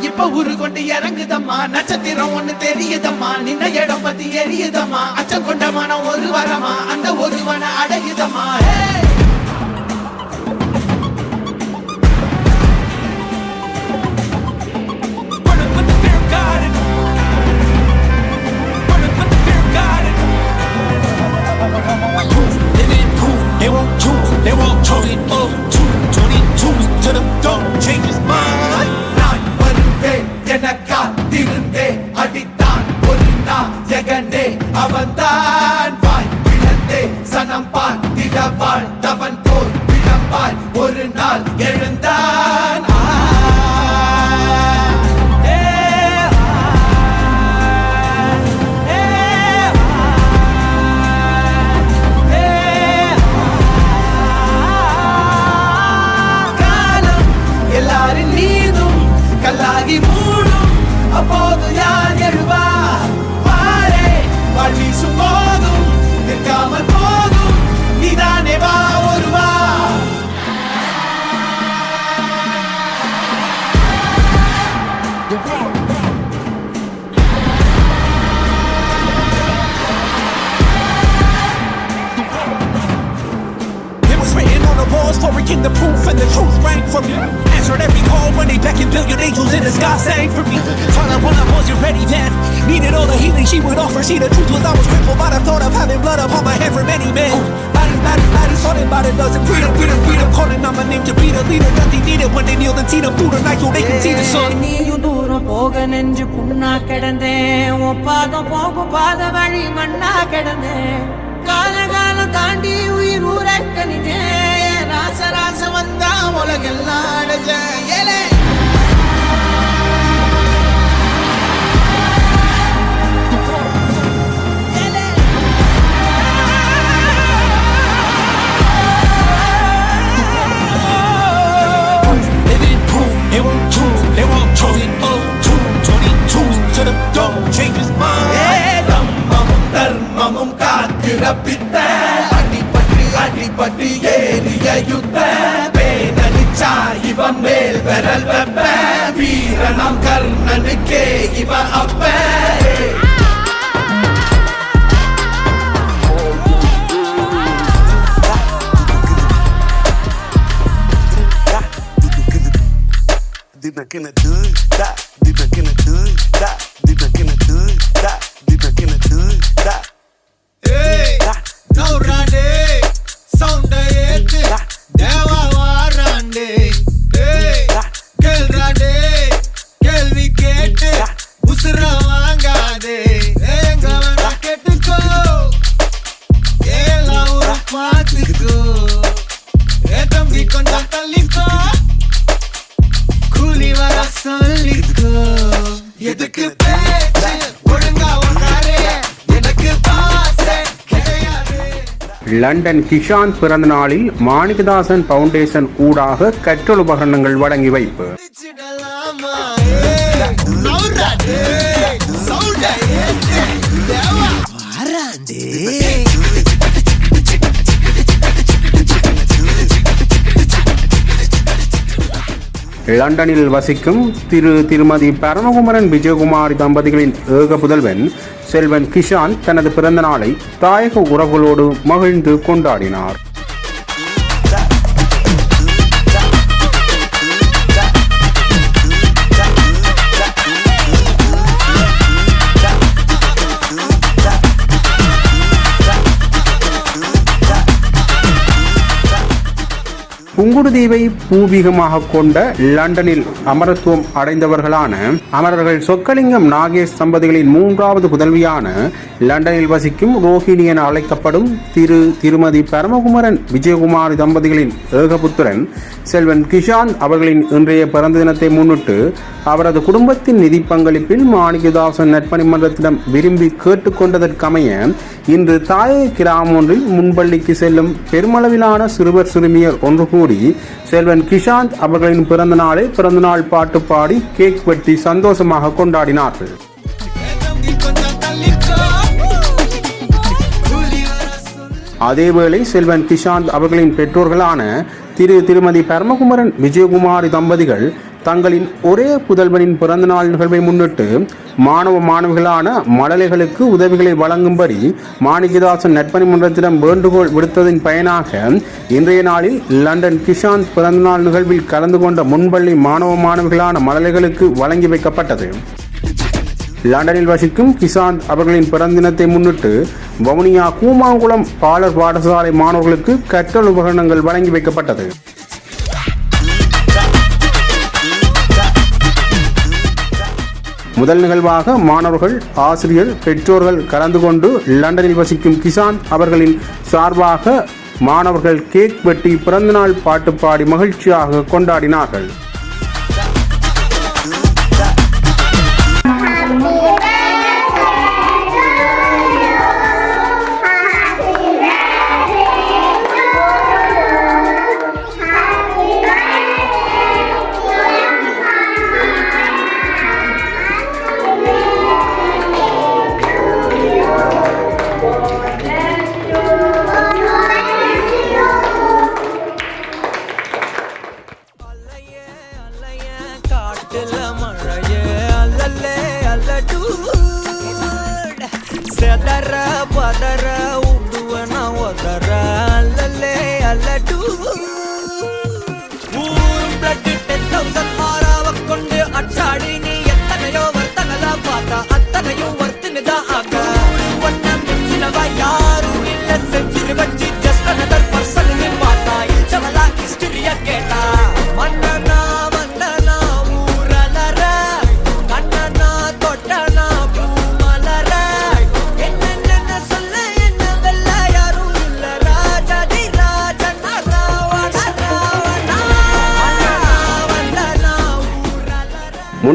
இப்ப ஊரு கொண்டு இறங்குதம்மா. நட்சத்திரம் ஒண்ணு தெரியுதம்மா. நின்ன இடம் பத்தி எரியுதம்மா. அச்சம் கொண்ட மனம் ஒரு வரமா. அந்த ஒருவனை அடையுதம்மா. walls for a king the proof and the truth rang from me. Answered every call when they beckoned billion angels in the sky sang for me. Trying when I wasn't ready then. Needed all the healing she would offer. See, the truth was I was crippled by the thought of having blood upon my head for many men. Bodies, bodies, bodies, falling by the dozen. Freedom, freedom, freedom. Calling out my name to be the leader that they needed when they kneeled and seen them through the night so they can see the sun. நீயும் தூரம் போக நெஞ்சு புண்ணா கிடந்தேன் உன் பாதம் போகும் பாத வழி மண்ணா கிடந்தேன் கால காலம் தாண்டி உயிர் ஊர கணிதேன் ராசராச வந்தா உலகெல்லாம் அடைஞ்ச ஏழை தர்மமும் காத்து ரப்பித்த அடிபட்டு ஏறிய யுத்த பேதலிச்சா இவன் மேல் விரல் வெப்ப வீரனம் கர்ணனுக்கே இவன் அப்ப Deep back in the hood, that, Deep back in the hood, that, Deep back in the hood, that, Deep back in the hood, da. London Kishanth பிறந்த நாளில் மாணிகதாசன் பவுண்டேஷன் கூடாக கற்றல் உபகரணங்கள் வழங்கி வைப்பு பிடிச்சிடலாமா? லண்டனில் வசிக்கும் திரு திருமதி பரமகுமரன் விஜயகுமாரி தம்பதிகளின் ஏக புதல்வன் செல்வன் கிஷான் தனது பிறந்த நாளை தாயக உறவுகளோடு மகிழ்ந்து கொண்டாடினார். புங்குடுதீவை பூர்வீகமாக கொண்ட லண்டனில் அமரத்துவம் அடைந்தவர்களான அமரர்கள் சொக்கலிங்கம் நாகேஷ் தம்பதிகளின் மூன்றாவது புதல்வியான லண்டனில் வசிக்கும் ரோஹிணி என அழைக்கப்படும் திரு திருமதி பரமகுமரன் விஜயகுமாரி தம்பதிகளின் ஏகபுத்திரன் செல்வன் கிஷாந்த் அவர்களின் இன்றைய பிறந்த தினத்தை முன்னிட்டு அவரது குடும்பத்தின் நிதி பங்களிப்பில் மாணிகதாசன் நட்பணிமன்றத்திடம் விரும்பி கேட்டுக்கொண்டதற்கமைய இன்று தாய கிராமம் ஒன்றில் முன்பள்ளிக்கு செல்லும் பெருமளவிலான சிறுவர் சிறுமியர் ஒன்று கூடி செல்வன் கிஷாந்த் அவர்களின் பிறந்த நாளை பிறந்தநாள் பாட்டு பாடி கேக் வெட்டி சந்தோஷமாக கொண்டாடினார்கள். அதேவேளை செல்வன் கிஷாந்த் அவர்களின் பெற்றோர்களான திரு திருமதி பரமகுமரன் விஜயகுமாரி தம்பதிகள் தங்களின் ஒரே புதல்வனின் பிறந்தநாள் நிகழ்வை முன்னிட்டு மாணவ மாணவிகளான மழலைகளுக்கு உதவிகளை வழங்கும்படி மாணிக்கதாசன் நட்பணி மன்றத்திடம் வேண்டுகோள் விடுத்ததன் பயனாக இன்றைய நாளில் லண்டன் கிஷாந்த் பிறந்தநாள் நிகழ்வில் கலந்து கொண்ட முன்பள்ளி மாணவ மாணவிகளான மழலைகளுக்கு வழங்கி வைக்கப்பட்டது. லண்டனில் வசிக்கும் கிசாந்த் அவர்களின் பிறந்தினத்தை முன்னிட்டு வவுனியா கூமாங்குளம் பாலர் பாடசாலை மாணவர்களுக்கு கற்றல் உபகரணங்கள் வழங்கி வைக்கப்பட்டது. முதல் நிகழ்வாக மாணவர்கள் ஆசிரியர் பெற்றோர்கள் கலந்து கொண்டு லண்டனில் வசிக்கும் கிசான் அவர்களின் சார்பாக மாணவர்கள் கேக் வெட்டி பிறந்தநாள் பாட்டு பாடி மகிழ்ச்சியாக கொண்டாடினார்கள்.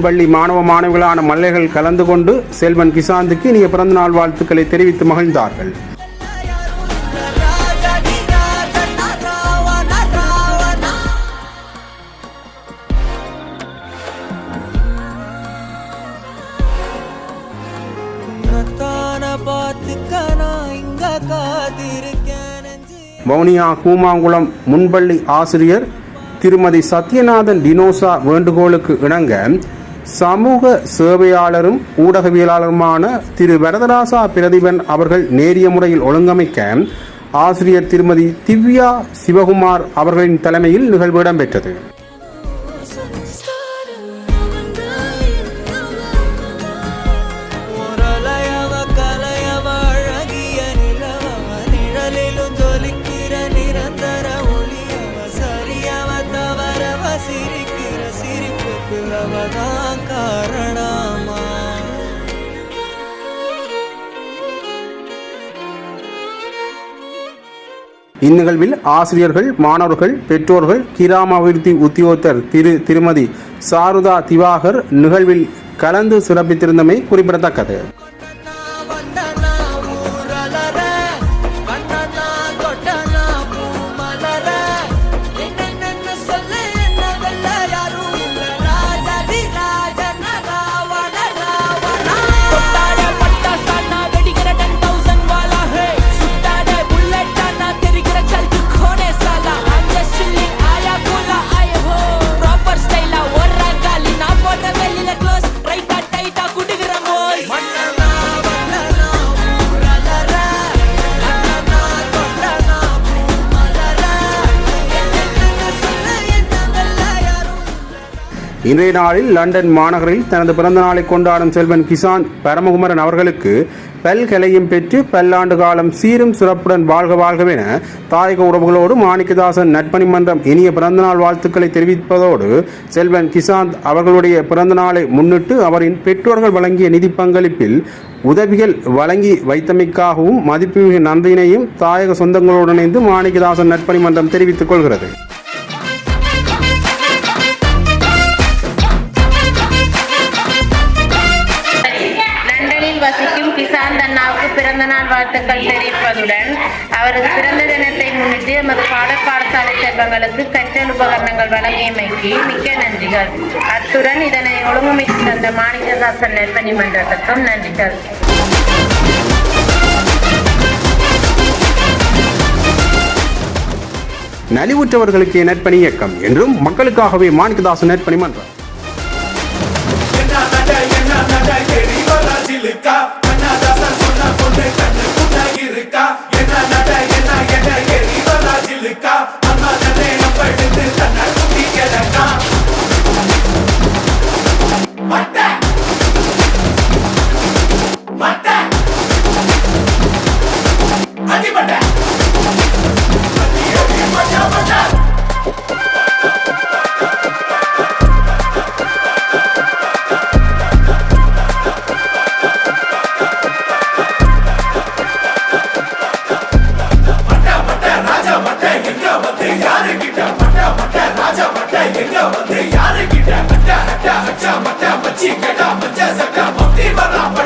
ஊரலர பள்ளி மாணவ மாணவிகளான மல்லைகள் கலந்து கொண்டு செல்வன் கிசாந்துக்கு இனிய பிறந்தநாள் வாழ்த்துக்களை தெரிவித்து மகிழ்ந்தார்கள். வவுனியா கூமாங்குளம் முன்பள்ளி ஆசிரியர் திருமதி சத்யநாதன் டினோசா வேண்டுகோளுக்கு இணங்க சமூக சேவையாளரும் ஊடகவியலாளருமான திரு வரதராசா பிரதிபன் அவர்கள் நேரிய முறையில் ஒழுங்கமைக்க ஆசிரியர் திருமதி திவ்யா சிவகுமார் அவர்களின் தலைமையில் நிகழ்வு இடம்பெற்றது. இந்நிகழ்வில் ஆசிரியர்கள் மாணவர்கள் பெற்றோர்கள் கிராம அபிவிருத்தி உத்தியோகத்தர் திரு திருமதி சாருதா திவாகர் நிகழ்வில் கலந்து சிறப்பித்திருந்தமை குறிப்பிடத்தக்கது. இன்றைய நாளில் லண்டன் மாநகரில் தனது பிறந்த நாளை கொண்டாடும் செல்வன் கிசான் பரமகுமரன் அவர்களுக்கு பல்கலையும் பெற்று பல்லாண்டு காலம் சீரும் சிறப்புடன் வாழ்க வாழ்கவென தாயக உறவுகளோடு மாணிக்கதாசன் நட்பணி மன்றம் இனிய பிறந்தநாள் வாழ்த்துக்களை தெரிவிப்பதோடு செல்வன் கிசாந்த் அவர்களுடைய பிறந்தநாளை முன்னிட்டு அவரின் பெற்றோர்கள் வழங்கிய நிதி பங்களிப்பில் உதவிகள் வழங்கி வைத்தமைக்காகவும் மதிப்புமிகு நன்றியினையும் தாயக சொந்தங்களோடு இணைந்து மாணிக்கதாசன் நட்பணி மன்றம் தெரிவித்துக் கொள்கிறது. வாழ்த்துக்கள் தெரிவிப்பதுடன் அவரது பிறந்த தினத்தை முன்னிட்டு எமது பாடற் பாடசாலை செல்வங்களுக்கு கற்றல் உபகரணங்கள் வழங்கியமைக்கு மிக்க நன்றிகள். அத்துடன் இதனை ஒழுங்கமைத்து தந்த மாணிக்கதாசன் நெற்பணி மன்றத்துக்கும் நன்றிகள். நலிவுற்றவர்களுக்கு நற்பணி இயக்கம் என்றும் மக்களுக்காகவே மாணிக்கதாசன் நற்பணி மன்றம். Ibarra